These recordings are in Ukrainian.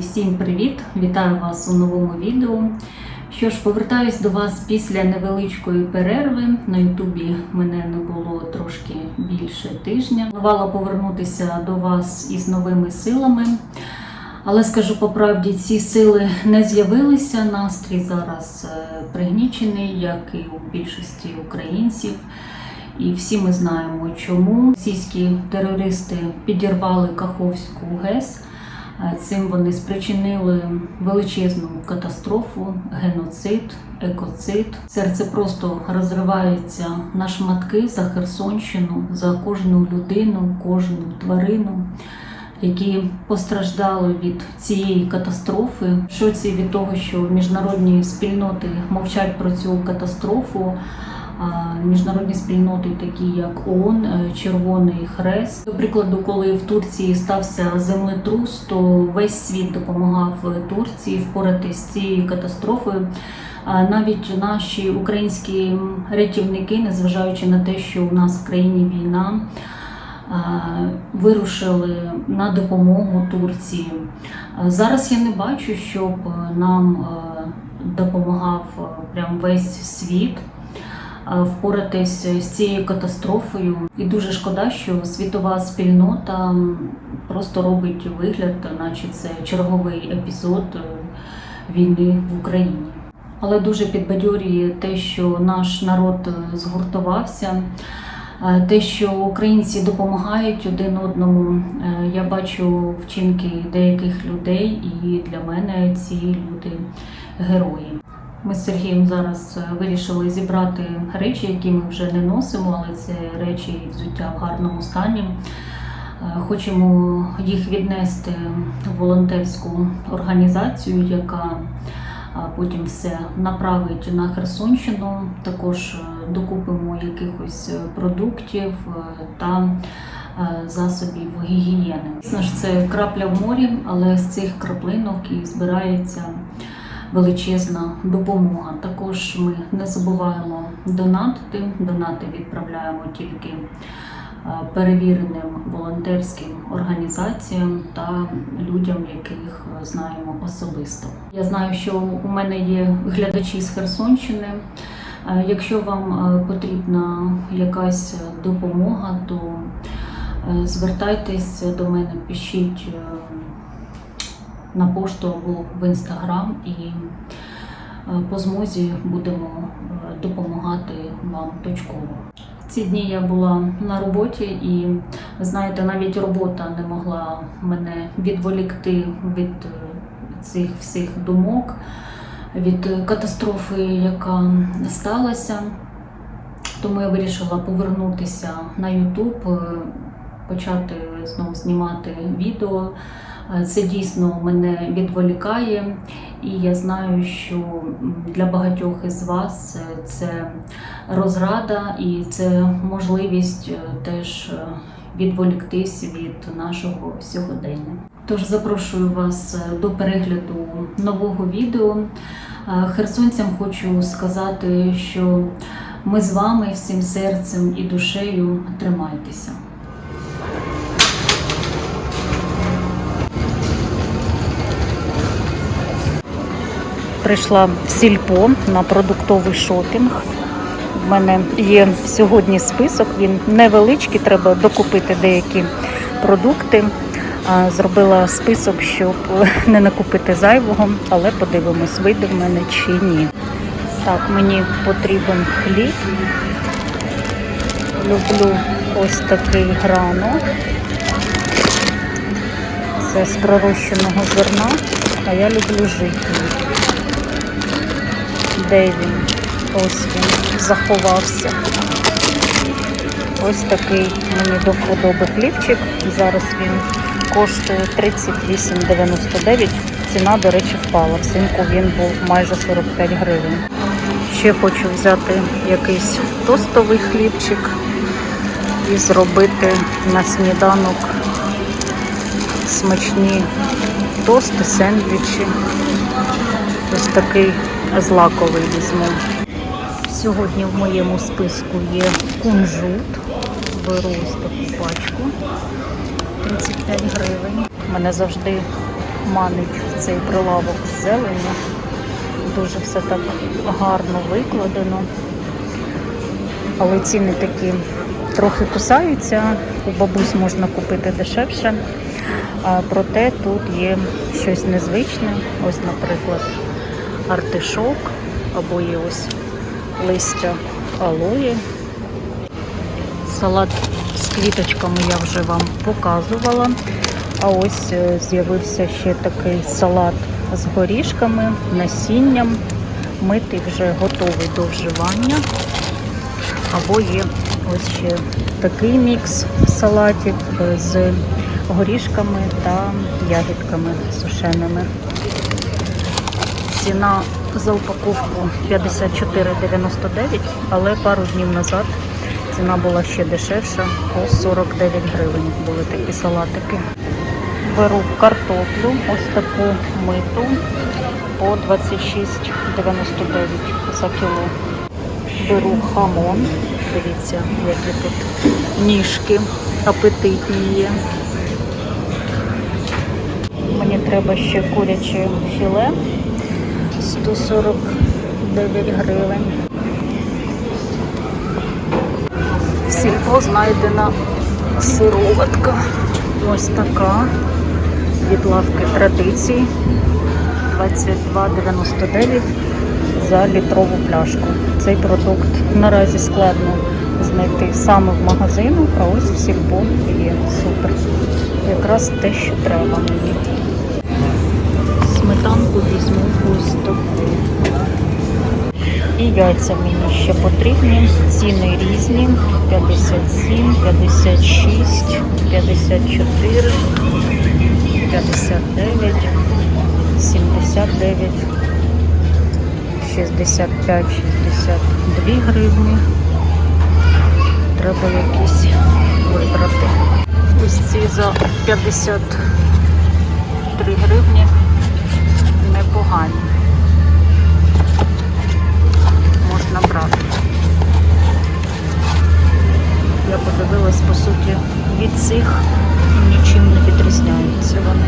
Всім привіт! Вітаю вас у новому відео. Що ж, повертаюсь до вас після невеличкої перерви. На Ютубі мене не було трошки більше тижня. Планувала повернутися до вас із новими силами. Але скажу по правді, ці сили не з'явилися. Настрій зараз е, пригнічений, як і у більшості українців. І всі ми знаємо, чому російські терористи підірвали Каховську ГЕС. Е, Цим вони спричинили величезну катастрофу, геноцид, екоцид. Серце просто розривається на шматки за Херсонщину, за кожну людину, кожну тварину, які постраждали від цієї катастрофи. В Шоці від того, що міжнародні спільноти мовчать про цю катастрофу. Міжнародні спільноти, такі як ООН, е, Червоний Хрест. До прикладу, коли в Турції стався землетрус, то весь світ допомагав Турції впоратись з цією катастрофою. Навіть наші українські рятівники, незважаючи на те, що у нас в країні війна, вирушили на допомогу Турції. Зараз я не бачу, щоб нам е, допомагав е, прям весь світ е, впоратись з цією катастрофою. І дуже шкода, що світова спільнота просто робить вигляд, наче це черговий епізод е, війни в Україні. Але дуже підбадьорює те, що наш народ е, згуртувався. Е, Те, що українці допомагають один одному, Е, я бачу вчинки деяких людей, і для мене ці люди герої. Ми з Сергієм зараз е, вирішили зібрати речі, які ми вже не носимо, але це речі і взуття в гарному стані. Е, Хочемо їх віднести в волонтерську організацію, яка потім все направить на Херсонщину. Також е, докупимо якихось е, продуктів е, та е, засобів гігієни. Це крапля в морі, але з цих краплинок і збирається величезна допомога. Також ми не забуваємо донатити. Донати відправляємо тільки е, перевіреним волонтерським організаціям та людям, яких знаємо особисто. Я знаю, що у мене є глядачі з Херсонщини. Е, Якщо вам е, потрібна якась допомога, то звертайтесь до мене, пишіть на пошту або в інстаграм і е, по змозі будемо е, допомагати вам точково. Ці дні я була на роботі, і знаєте, навіть робота не могла мене відволікти від е, цих всіх думок, від катастрофи, яка сталася. Тому я вирішила повернутися на е, почати знову знімати відео. Е, Це дійсно мене відволікає, і я знаю, що для багатьох із вас е, це розрада і це можливість е, теж відволіктись від нашого сьогодення. Тож запрошую вас до перегляду нового відео. Херсонцям хочу сказати, що ми з вами всім серцем і душею тримайтеся. Прийшла в сільпо на продуктовий шопінг. У мене є сьогодні список, він невеличкий, треба докупити деякі продукти. Зробила список, щоб не накупити зайвого, але подивимось, вийде в мене чи ні. Так, мені потрібен хліб. Люблю ось такий грано. Це з пророщеного зерна, а я люблю житній. Де він? Ось він заховався. Ось такий мені до вподоби хлібчик. Зараз він коштує 38,99. Ціна, до речі, впала. Взимку він був майже 45 гривень. Ще хочу взяти якийсь тостовий хлібчик і зробити на сніданок смачні тости, сендвічі. Ось такий злаковий візьму. Сьогодні в моєму списку є кунжут. Беру ось таку пачку. 35 гривень. Мене завжди манить цей прилавок з зеленю. Дуже все так гарно викладено. Але ціни такі трохи кусаються. У бабусь можна купити дешевше. Проте тут є щось незвичне. Ось, наприклад, артишок або є ось листя алої. Салат з квіточками я вже вам показувала. А ось е, з'явився ще такий салат з горішками, насінням. Митий вже готовий до вживання. Або є ось ще такий мікс салатів е, з горішками та ягідками сушеними. Ціна за упаковку 54,99, але пару днів назад ціна була ще дешевша, по 49 гривень були такі салатики. Беру картоплю, ось таку миту по 26,99 за кіло. Беру хамон. Дивіться, які тут ніжки апетитні є. Мені треба ще куряче філе 149 гривень. В Сільпо знайдена сироватка. Ось така від лавки традицій 22,99 за літрову пляшку. Цей продукт наразі складно знайти саме в магазину, а ось в сільпо є супер. Якраз те, що треба мені. Сметанку візьму таку. І яйця мені ще потрібні. Ціни різні. 57, 56, 54, 59, 79, 65, 62 гривні. Треба якісь вибрати. Ось ці за 53 гривні непогані. Можна брати. Я подивилась, по суті, від цих нічим не відрізняються вони.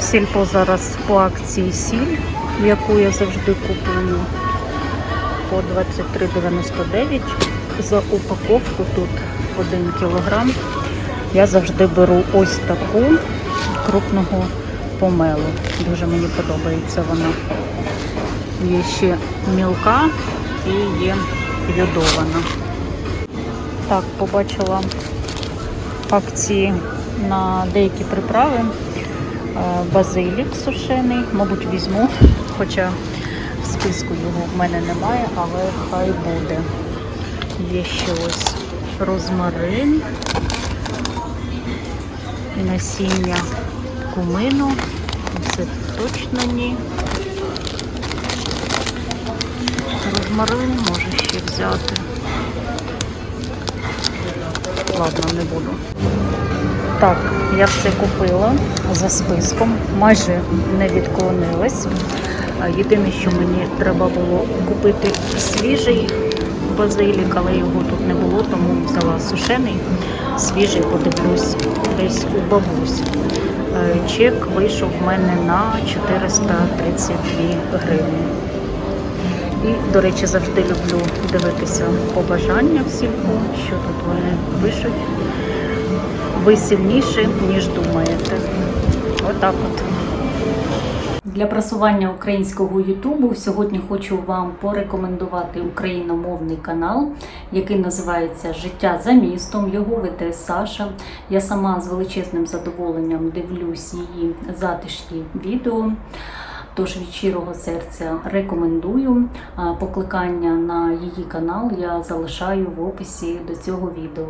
Сільпо зараз по акції сіль, яку я завжди купую по 23,99 за упаковку тут 1 кілограм. Я завжди беру ось таку крупного помелу. Дуже мені подобається вона. Є ще мілка і є йодована. Так, побачила акції на деякі приправи. Е, Базилік сушений, мабуть, візьму, хоча в списку його в мене немає, але хай буде. Є ще ось розмарин, насіння кумину. Це точно ні. Розмарин може ще взяти. Ладно, не буду. Так, я все купила за списком, майже не відклонилась. Єдине, що мені треба було купити свіжий базилік, але його тут не було, тому взяла сушений, свіжий подивлюсь десь у бабусь. Е, Чек вийшов в мене на 432 гривні. І, до речі, завжди люблю дивитися побажання в що тут вони пишуть. Ви сильніші, ніж думаєте. Отак от. Для просування українського Ютубу сьогодні хочу вам порекомендувати україномовний канал, який називається Життя за містом. Його веде Саша. Я сама з величезним задоволенням дивлюсь її затишні відео. Тож від щирого серця рекомендую. Покликання на її канал я залишаю в описі до цього відео.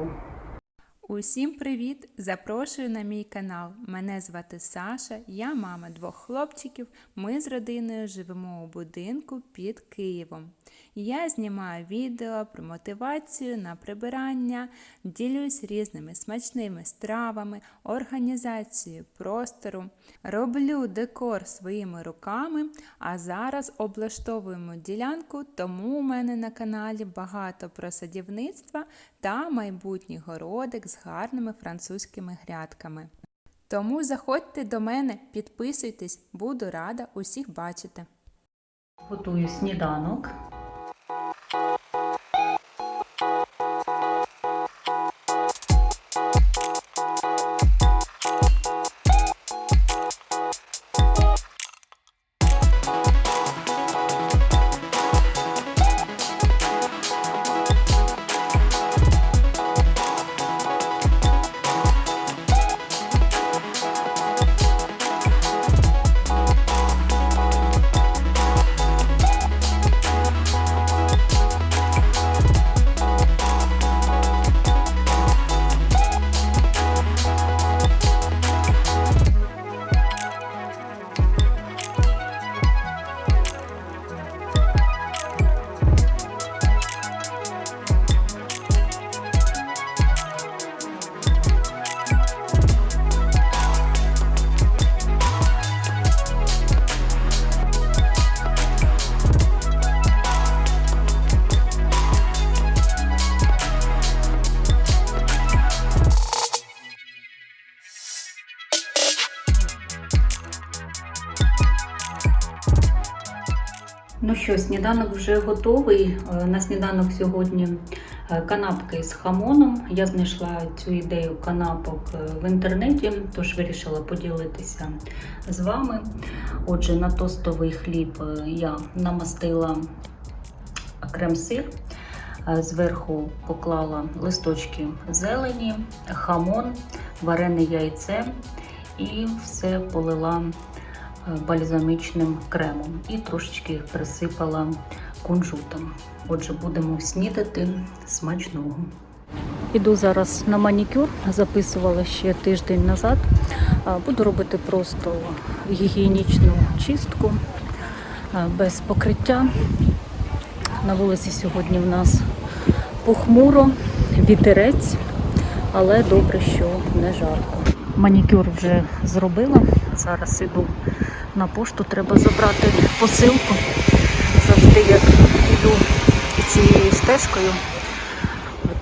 Усім привіт! Запрошую на мій канал. Мене звати Саша, я мама двох хлопчиків. Ми з родиною живемо у будинку під Києвом. Я знімаю відео про мотивацію на прибирання, ділюсь різними смачними стравами, організацією простору, роблю декор своїми руками, а зараз облаштовуємо ділянку, тому у мене на каналі багато про садівництва та майбутній городик з гарними французькими грядками. Тому заходьте до мене, підписуйтесь, буду рада усіх бачити. Готую сніданок. Ну що, сніданок вже готовий. Е, На сніданок сьогодні е, канапки з хамоном. Я знайшла цю ідею канапок е, в інтернеті, тож вирішила поділитися з вами. Отже, на тостовий хліб я намастила крем-сир. Зверху поклала листочки зелені, хамон, варене яйце і все полила бальзамічним кремом і трошечки присипала кунжутом. Отже, будемо снідати смачного. Іду зараз на манікюр, записувала ще тиждень назад. Буду робити просто гігієнічну чистку без покриття. На вулиці сьогодні в нас похмуро, вітерець, але добре, що не жарко. Манікюр вже зробила. Зараз іду на пошту, треба забрати посилку. Завжди як йду цією стежкою,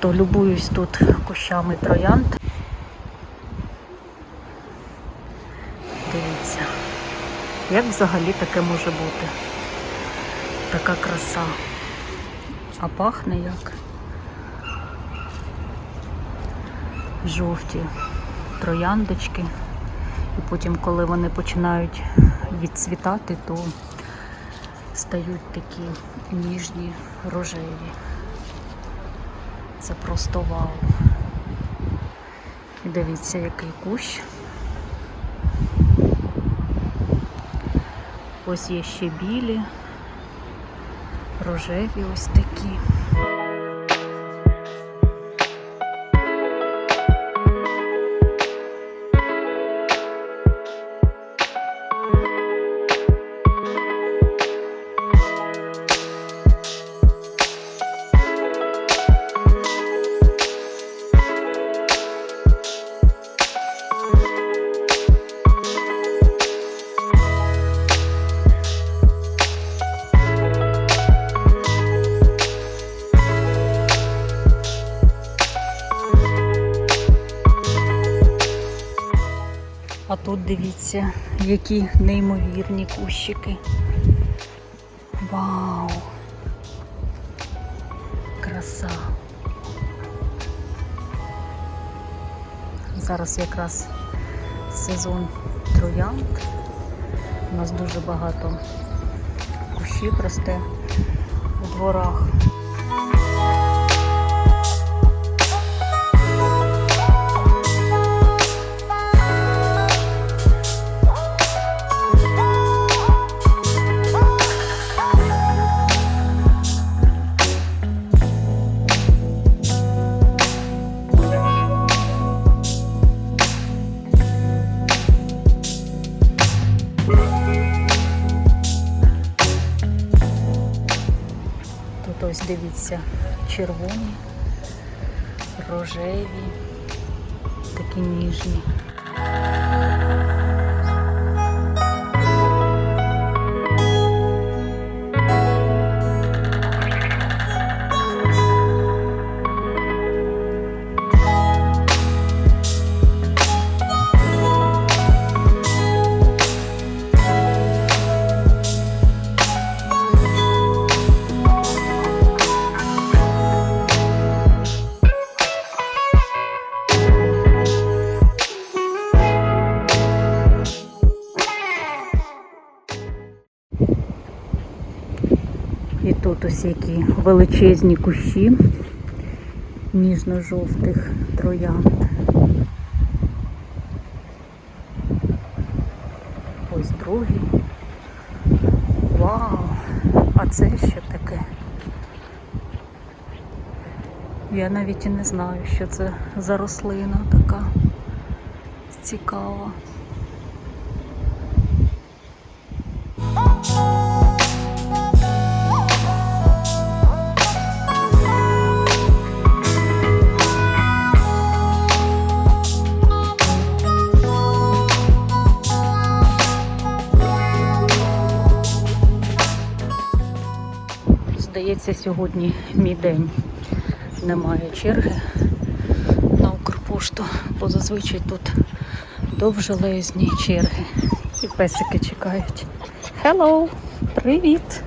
то любуюсь тут кущами троянд. Дивіться, як взагалі таке може бути? Така краса. А пахне як жовті трояндочки. І потім, коли вони починають відцвітати, то стають такі ніжні рожеві. Це просто вау. І дивіться, який кущ. Ось є ще білі, рожеві ось такі. Тут дивіться, які неймовірні кущики. Вау! Краса. Зараз якраз сезон троянд. У нас дуже багато кущів росте у дворах. Дивіться, червоні, рожеві, такі ніжні. Величезні кущі ніжно-жовтих троянд. Ось другий. Вау! А це що таке? Я навіть і не знаю, що це за рослина така цікава. Здається, сьогодні мій день. Немає черги на Укрпошту, бо зазвичай тут довжелезні черги. І песики чекають. Hello! Привіт!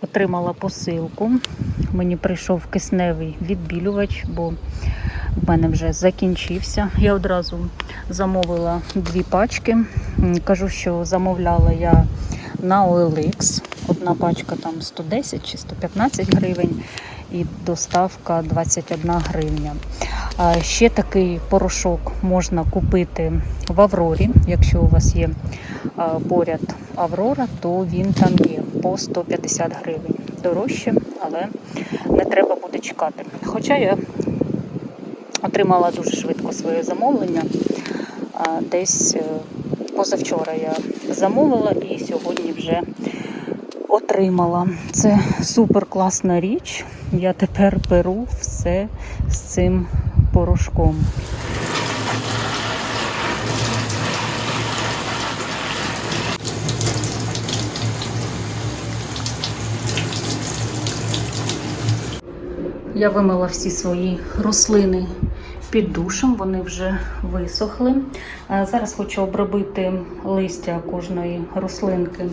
Отримала посилку. Мені прийшов кисневий відбілювач, бо в мене вже закінчився. Я одразу замовила дві пачки. Кажу, що замовляла я на OLX. Одна пачка там 110 чи 115 гривень і доставка 21 гривня. Ще такий порошок можна купити в Аврорі. Якщо у вас є поряд Аврора, то він там є по 150 гривень. Дорожче, але не треба буде чекати. Хоча я отримала дуже швидко своє замовлення. Десь е, позавчора я замовила і вже отримала. Це супер класна річ. Я тепер беру все з цим порошком. Я вимила всі свої рослини під душем, вони вже висохли. Зараз хочу обробити листя кожної рослинки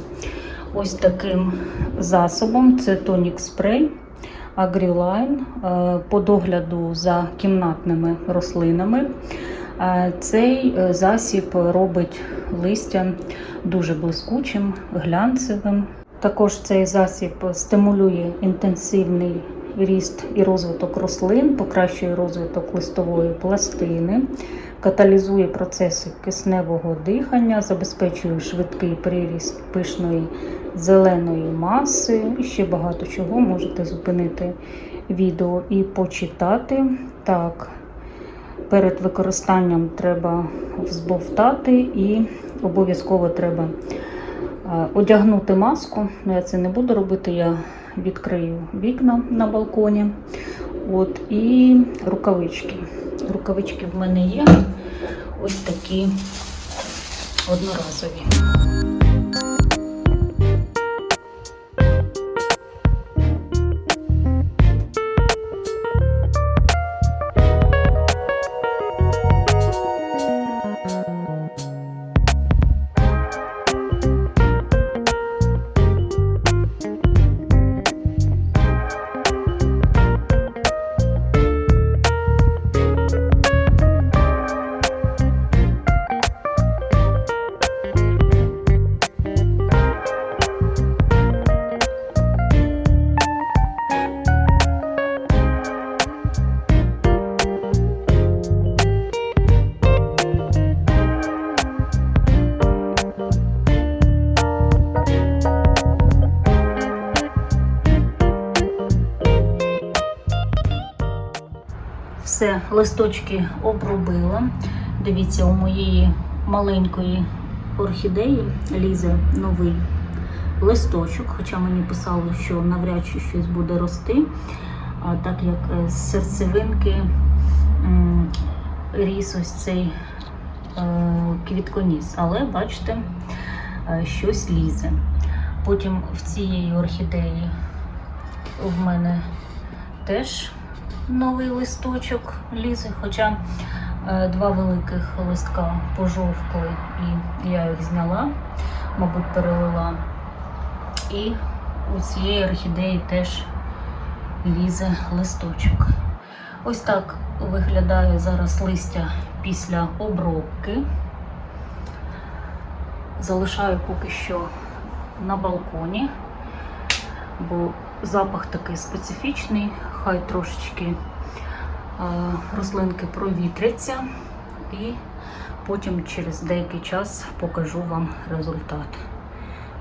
ось таким засобом. Це тонік спрей Агрілайн по догляду за кімнатними рослинами. Е, Цей е, засіб робить листя дуже блискучим, глянцевим. Також цей засіб стимулює інтенсивний ріст і розвиток рослин, покращує розвиток листової пластини, каталізує процеси кисневого дихання, забезпечує швидкий приріст пишної зеленої маси. І ще багато чого можете зупинити відео і почитати. Так, перед використанням треба взбовтати і обов'язково треба е, одягнути маску. Ну, я це не буду робити, я відкрию вікна на балконі. От, і рукавички. Рукавички в мене є ось такі одноразові. Листочки обробила. Дивіться, у моєї маленької орхідеї лізе новий листочок, хоча мені писали, що навряд чи щось буде рости, так як е, з серцевинки ріс ось цей е, квітконіс. Але бачите, е, щось лізе. Потім в цієї орхідеї в мене теж новий листочок лізе, хоча е, два великих листка пожовкли і я їх зняла, мабуть, перелила. І у цієї орхідеї теж лізе листочок. Ось так виглядає зараз листя після обробки. Залишаю поки що на балконі, бо запах такий специфічний, хай трошечки е, рослинки провітряться і потім через деякий час покажу вам результат.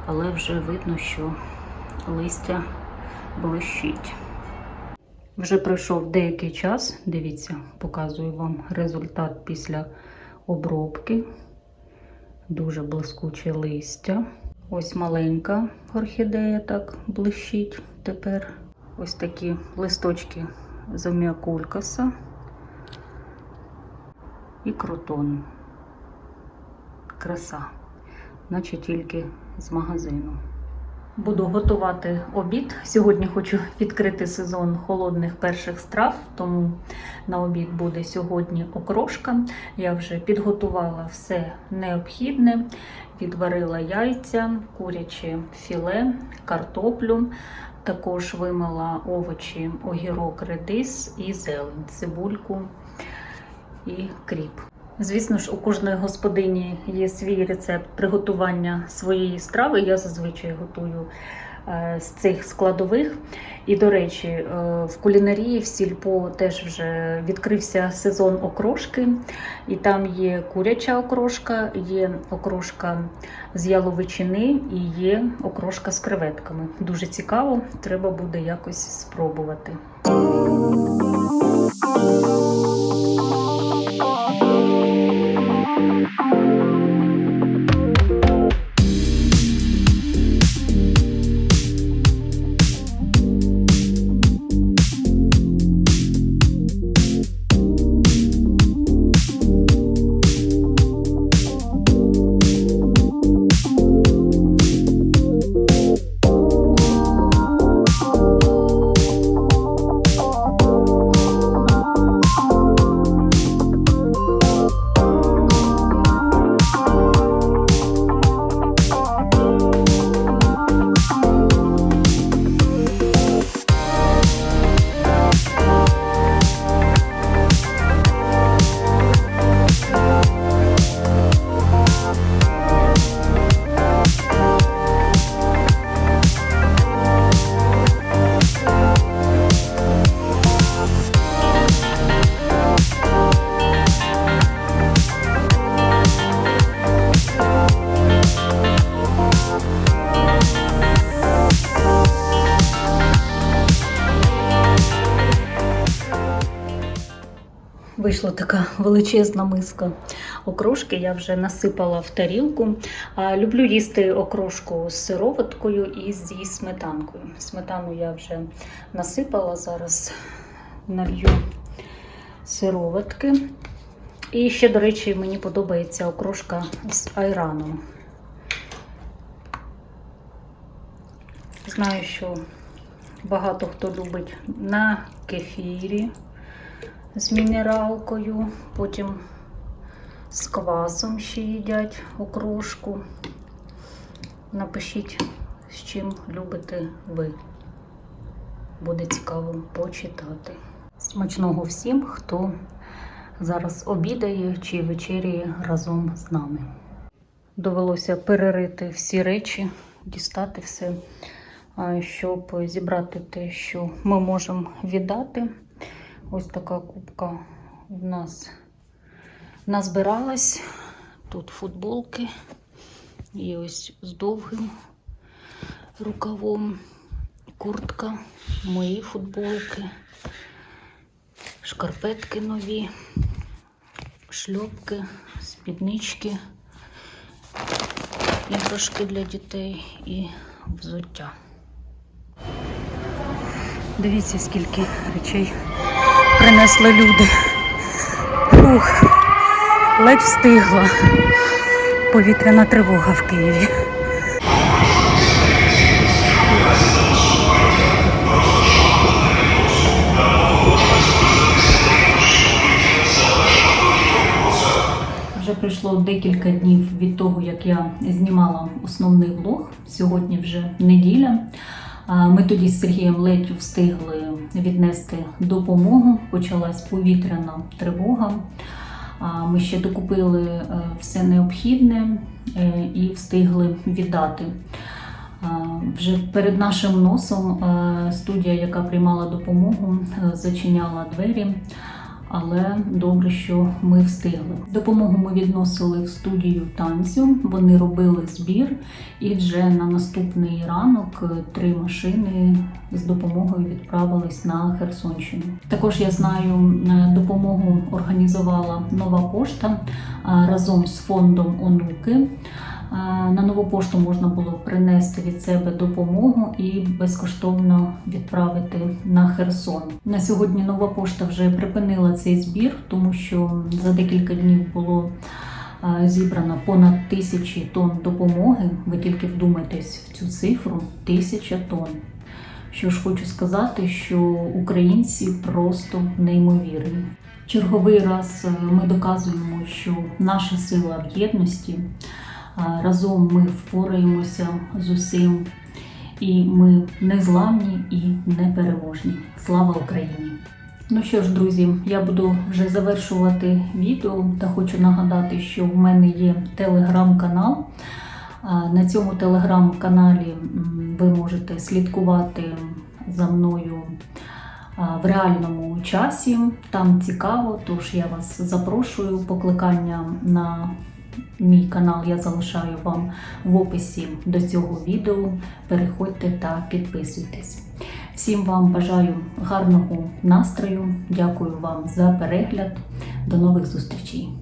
Але вже видно, що листя блищить. Вже пройшов деякий час. Дивіться, показую вам результат після обробки. Дуже блискуче листя. Ось маленька орхідея так блищить тепер. Ось такі листочки заміакулькаса і крутон. Краса, наче тільки з магазину. Буду готувати обід. Сьогодні хочу відкрити сезон холодних перших страв, тому на обід буде сьогодні окрошка. Я вже підготувала все необхідне, відварила яйця, куряче філе, картоплю. Також вимила овочі, огірок, редис і зелень, цибульку і кріп. Звісно ж, у кожної господині є свій рецепт приготування своєї страви. Я зазвичай готую з цих складових. І, до речі, е, в кулінарії в сільпо теж вже відкрився сезон окрошки, і там є куряча окрошка, є окрошка з яловичини і є окрошка з креветками. Дуже цікаво, треба буде якось спробувати. Величезна миска окрошки. Я вже насипала в тарілку. Люблю їсти окрошку з сироваткою і зі сметанкою. Сметану я вже насипала, зараз налью сироватки. І ще, до речі, мені подобається окрошка з айраном. Знаю, що багато хто любить на кефірі з мінералкою, потім з квасом ще їдять окрошку. Напишіть, з чим любите ви. Буде цікаво почитати. Смачного всім, хто зараз обідає чи вечеряє разом з нами. Довелося перерити всі речі, дістати все, щоб зібрати те, що ми можемо віддати. Ось така кубка в нас назбиралась. Тут футболки і ось з довгим рукавом, куртка, мої футболки, шкарпетки нові, шльопки, спіднички, іграшки для дітей і взуття. Дивіться, скільки речей принесли люди. Фух, ледь встигла. Повітряна тривога в Києві. Вже пройшло декілька днів від того, як я знімала основний влог. Сьогодні вже неділя. Ми тоді з Сергієм ледь встигли віднести допомогу. Почалась повітряна тривога. Ми ще докупили е, все необхідне е, і встигли віддати. Вже перед нашим носом е, студія, яка приймала допомогу, зачиняла двері. Але добре, що ми встигли. Допомогу ми відносили в студію танцю. Вони робили збір, і вже на наступний ранок е, три машини з допомогою відправились на Херсонщину. Також я знаю, е, допомогу організувала нова пошта разом з фондом онуки. На нову пошту можна було принести від себе допомогу і безкоштовно відправити на Херсон. На сьогодні нова пошта вже припинила цей збір, тому що за декілька днів було зібрано понад тисячі тонн допомоги. Ви тільки вдумайтесь в цю цифру тисяча тонн. Що ж хочу сказати, що українці просто неймовірні. Черговий раз е, ми доказуємо, що наша сила в єдності. Разом ми впораємося з усім, і ми незламні і непереможні. Слава Україні! Ну що ж, друзі, я буду вже завершувати відео та хочу нагадати, що в мене є телеграм-канал. На цьому телеграм-каналі ви можете слідкувати за мною в реальному часі. Там цікаво, тож я вас запрошую. Покликання на мій канал я залишаю вам в описі до цього відео. Переходьте та підписуйтесь. Всім вам бажаю гарного настрою. Дякую вам за перегляд. До нових зустрічей!